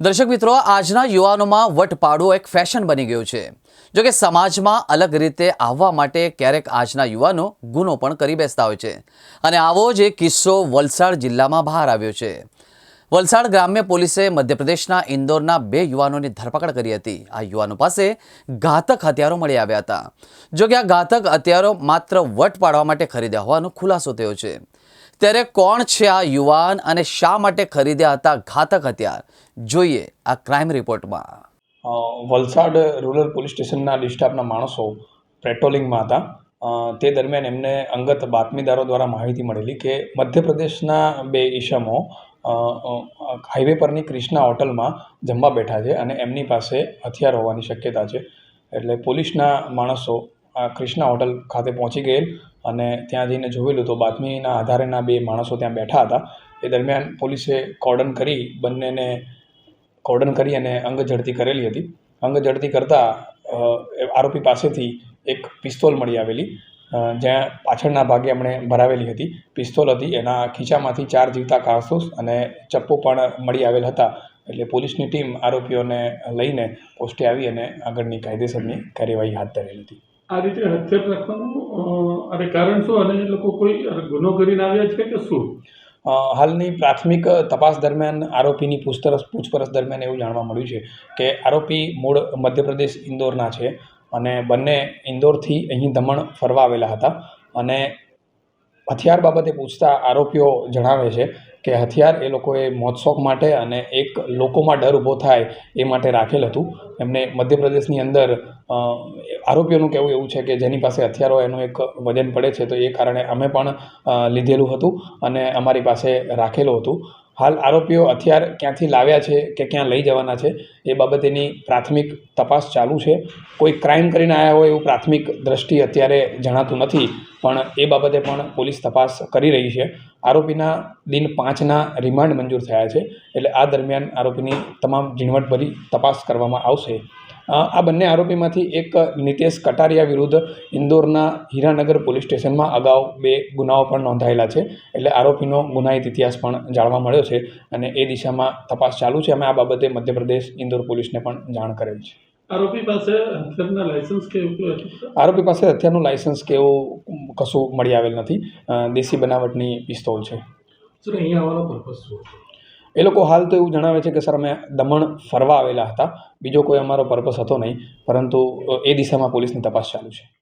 દર્શક મિત્રો, આજના યુવાનોમાં વટપાડું એક ફેશન બની ગયું છે. જો સમાજમાં અલગ રીતે આવવા માટે ક્યારેક આજના યુવાનો ગુનો પણ કરી બેસતા હોય છે. અને આવો જ એક કિસ્સો વલસાડ જિલ્લામાં બહાર આવ્યો છે. વલસાડ ગ્રામ્ય પોલીસે મધ્યપ્રદેશના ઇન્દોરના બે યુવાનોની ધરપકડ કરી હતી. આ યુવાનો પાસે ઘાતક હથિયારો મળી આવ્યા હતા. જો કે આ ઘાતક હથિયારો માત્ર વટ પાડવા માટે ખરીદ્યા હોવાનો ખુલાસો થયો છે. ત્યારે કોણ છે આ યુવાન અને શા માટે ખરીદ્યા હતા ઘાતક હથિયાર? જોઈએ આ ક્રાઇમ રિપોર્ટમાં વલસાડ રૂરલ પોલીસ સ્ટેશનના ડિસ્ટાફના માણસો પેટ્રોલિંગમાં હતા. તે દરમિયાન એમને અંગત બાતમીદારો દ્વારા માહિતી મળેલી કે મધ્યપ્રદેશના બે ઈસમો હાઈવે પરની ક્રિષ્ના હોટલમાં જમવા બેઠા છે અને એમની પાસે હથિયાર હોવાની શક્યતા છે. એટલે પોલીસના માણસો ક્રિષ્ના હોટલ ખાતે પહોંચી ગયેલ અને ત્યાં જઈને જોયેલું તો બાતમીના આધારેના બે માણસો ત્યાં બેઠા હતા. એ દરમિયાન પોલીસે કોર્ડન કરી બંનેને કોર્ડન કરી અને અંગ ઝડતી કરેલી હતી. અંગ ઝડતી કરતાં આરોપી પાસેથી એક પિસ્તોલ મળી આવેલી જ્યાં પાછળના ભાગે એમણે ભરાવેલી હતી. પિસ્તોલ હતી, એના ખીચામાંથી ચાર જીવતા કારતૂસ અને ચપ્પુ પણ મળી આવેલ હતા. એટલે પોલીસની ટીમ આરોપીઓને લઈને પોસ્ટે આવી અને આગળની કાયદેસરની કાર્યવાહી હાથ ધરેલી હતી. આ રીતે હથિયાર રાખવાનું અને કારણ શું? અને લોકો કોઈ ગુનો કરીને આવ્યા છે કે શું? હાલની પ્રાથમિક તપાસ દરમિયાન આરોપીની પૂછપરછ પૂછપરછ દરમિયાન એવું જાણવા મળ્યું છે કે આરોપી મૂળ મધ્યપ્રદેશ ઇન્દોરના છે અને બંને ઇન્દોરથી અહીં દમણ ફરવા આવેલા હતા. અને હથિયાર બાબતે પૂછતા આરોપીઓ જણાવે છે કે હથિયાર એ લોકોએ મોજશોખ માટે અને એક લોકોમાં ડર ઊભો થાય એ માટે રાખેલ હતું. એમને મધ્યપ્રદેશની અંદર આરોપીઓનું કહેવું એવું છે કે જેની પાસે હથિયારો એનું એક વજન પડે છે, તો એ કારણે અમે પણ લીધેલું હતું અને અમારી પાસે રાખેલું હતું. હાલ આરોપીઓ હથિયાર ક્યાંથી લાવ્યા છે કે ક્યાં લઈ જવાના છે એ બાબતેની પ્રાથમિક તપાસ ચાલુ છે. કોઈ ક્રાઇમ કરીને આવ્યા હોય એવું પ્રાથમિક દ્રષ્ટિ અત્યારે જણાતું નથી, પણ એ બાબતે પણ પોલીસ તપાસ કરી રહી છે. આરોપીના દિન પાંચના રિમાન્ડ મંજૂર થયા છે, એટલે આ દરમિયાન આરોપીની તમામ ઝીણવટભરી તપાસ કરવામાં આવશે. આ બંને આરોપીમાંથી એક નિતેશ કટારિયા વિરુદ્ધ ઇન્દોરના હીરાનગર પોલીસ સ્ટેશનમાં અગાઉ બે ગુનાઓ પણ નોંધાયેલા છે. એટલે આરોપીનો ગુનાહિત ઇતિહાસ પણ જાણવા મળ્યો છે અને એ દિશામાં તપાસ ચાલુ છે. અમે આ બાબતે મધ્યપ્રદેશ ઇન્દોર પોલીસને પણ જાણ કરેલ છે. આરોપી પાસે હથિયારના લાયસન્સ કે એવું કોઈ હતું આરોપી પાસે હથિયારનું લાયસન્સ કે એવું કશું મળી આવેલ નથી. દેશી બનાવટની પિસ્તોલ છે. સર અહીંયા આવવાનો પર્પઝ શું એ લોકો હાલ તો એવું જણાવે છે કે, સર, અમે દમણ ફરવા આવેલા હતા. બીજો કોઈ અમારો પર્પસ હતો નહીં. પરંતુ એ દિશામાં પોલીસની તપાસ ચાલુ છે.